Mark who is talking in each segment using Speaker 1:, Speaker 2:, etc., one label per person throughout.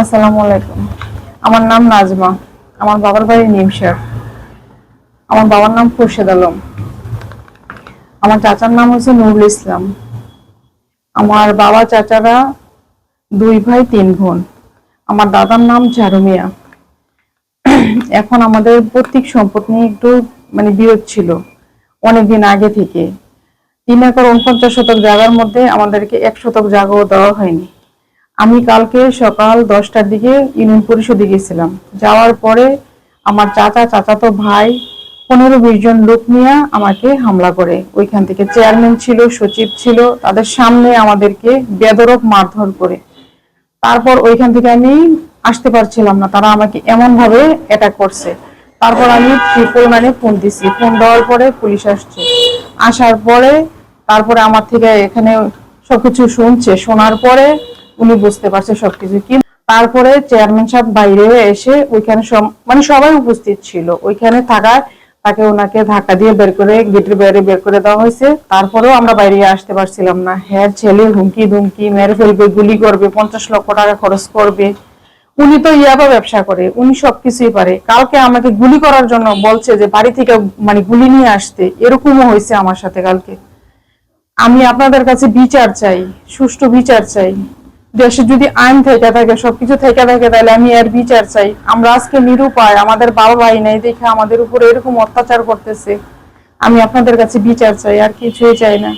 Speaker 1: আসসালামু আলাইকুম। আমার নাম নাজমা। আমার বাবার বাড়ি নিমসার। আমার বাবার নাম খুরশেদ আলম। আমার চাচার নাম হচ্ছে নুরুল ইসলাম। আমার বাবা, চাচারা দুই ভাই, তিন বোন। আমার দাদার নাম ঝারুমিয়া। এখন আমাদের প্রত্যেক সম্পদ নিয়ে একটু মানে বিরোধ ছিল অনেকদিন আগে থেকে। তিন একর উনপঞ্চাশ শতক জায়গার মধ্যে আমাদেরকে এক শতক জায়গাও দেওয়া হয়নি। আমি কালকে সকাল দশটার দিকে ইউনিয়ন পরিষদে গেছিলাম। যাওয়ার পরে আমার চাচা, চাচাতো ভাই, পনেরো বিশ জন লোক নিয়ে আমাকে হামলা করে। ওইখান থেকে চেয়ারম্যান ছিল, সচিব ছিল, তাদের সামনে আমাদেরকে বেদরক মারধর করে। তারপর ওইখান থেকে আমি আসতে পারছিলাম না, তারা আমাকে এমন ভাবে অ্যাটাক করছে। তারপর আমি ট্রিপল নাইনে ফোন দিছি। ফোন দেওয়ার পরে পুলিশ আসছে। আসার পরে তারপরে আমার থেকে এখানে সবকিছু শুনছে। শোনার পরে উনি বুঝতে পারছে সবকিছু। কিন্তু তারপরে চেয়ারম্যান সাহেব বাইরে এসে ওইখানে মানে সবাই উপস্থিত ছিল। ওইখানে থাকায় তাকে ওনাকে ধাক্কা দিয়ে বের করে গেটের বাইরে বের করে দেওয়া হয়েছে। তারপরেও আমরা বাইরে আসতে পারছিলাম না। হ্যাঁ ছেলে হুমকি ধুমকি মেরে ফেলবে, গুলি করবে, পঞ্চাশ লক্ষ টাকা খরচ করবে। উনি তো ইয়াবা ব্যবসা করে, উনি সবকিছুই পারে। কালকে আমাকে গুলি করার জন্য বলছে যে বাড়ি থেকে মানে গুলি নিয়ে আসতে। এরকমও হয়েছে আমার সাথে কালকে। আমি আপনাদের কাছে বিচার চাই, সুষ্ঠু বিচার চাই। দেশে যদি আইন থেকে থাকে, সবকিছু থেকে থাকে, তাহলে আমি এর বিচার চাই। আমরা আজকে নিরুপায়, আমাদের বাবা ভাই নাই দেখে আমাদের উপরে এরকম অত্যাচার করতেছে। আমি আপনাদের কাছে বিচার চাই, আর কিছুই চাই না।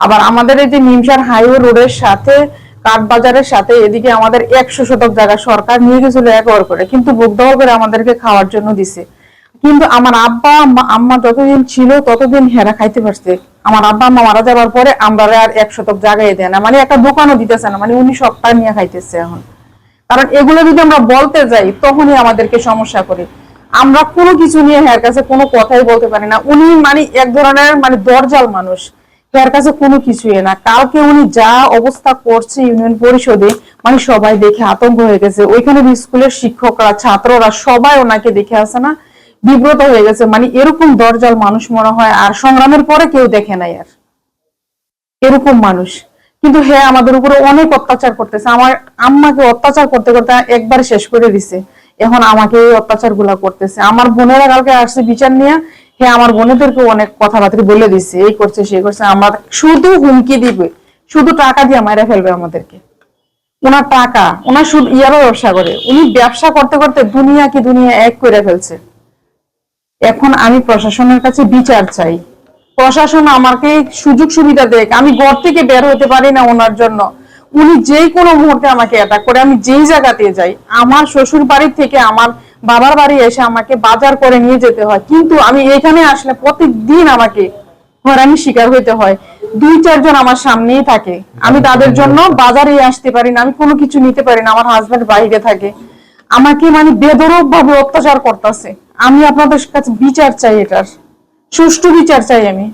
Speaker 1: আবার আমাদের এই যে নিমসার হাইওয়ে রোডের সাথে, কাঠবাজারের সাথে, এদিকে আমাদের একশো শতক জায়গা সরকার নিয়ে গেছিল একবার করে। কিন্তু বুক করে আমাদেরকে খাওয়ার জন্য দিছে। কিন্তু আমার আব্বা, আম্মা যতদিন ছিল ততদিন হেরা খাইতে পারছে। আমার আব্বা, আম্মা মারা যাবার পরে আমরা আর এক শতক জায়গায় দেয় না। মানে একটা দোকানও দিতেছে না মানে উনি সবটা নিয়ে খাইতেছে এখন। কারণ এগুলো যদি আমরা বলতে যাই, তখনই আমাদেরকে সমস্যা করে। আমরা কোনো কিছু নিয়ে হের কাছে কোনো কথাই বলতে পারি না। উনি মানে এক ধরনের মানে দরজাল মানুষ। হের কাছে কোনো কিছুই না। কালকে উনি যা অবস্থা করছে ইউনিয়ন পরিষদে মানে সবাই দেখে আতঙ্ক হয়ে গেছে। ওইখানে স্কুলের শিক্ষকরা, ছাত্ররা সবাই ওনাকে দেখে আসে না। বিব্রত হয়ে গেছে। মানে এরকম দরজাল মানুষ মনে হয় আর সংগ্রামের পরে কেউ দেখে নাই আর। এরকম মানুষ। কিন্তু হ্যাঁ আমাদের উপরে অনেক অত্যাচার করতেছে। আমার আম্মাকে অত্যাচার করতে করতে একবার শেষ করে দিছে। এখন আমাকে এই অত্যাচারগুলা করতেছে। আমার বোনেরা কালকে আসছে বিচার নিয়ে। হ্যাঁ আমার বোনেদেরকে অনেক কথাবার্তা বলে দিছে। এই করছে সেই করছে। আমার শুধু হুমকি দিবে। শুধু টাকা দিয়ে মারা ফেলবে আমাদেরকে। ওনার টাকা, ওনার শুধু ইয়ারও ব্যবসা করে। উনি ব্যবসা করতে করতে দুনিয়া কি দুনিয়া এক করে ফেলছে। এখন আমি প্রশাসনের কাছে বিচার চাই। প্রশাসন আমাকে সুযোগ সুবিধা দেখ, আমি ঘর থেকে বের হতে পারি না ওনার জন্য। উনি যেই কোনো মুহূর্তে আমাকে অ্যাটাক করে, আমি যেই জায়গাতে যাই, আমার শ্বশুর বাড়ির থেকে আমার বাবার বাড়ি এসে আমাকে বাজার করে নিয়ে যেতে হয়। কিন্তু আমি এখানে আসলে প্রতিদিন আমাকে হয়রানি শিকার হইতে হয়। দুই চারজন আমার সামনেই থাকে। আমি তাদের জন্য বাজারে আসতে পারি না, আমি কোনো কিছু নিতে পারি না, আমার হাজবেন্ড বাইরে থাকে। আমাকে মানে বেদরক ভাবে অত্যাচার করতেছে। আমি আপনাদের কাছে বিচার চাই এটার। সুষ্ঠু বিচার চাই আমি।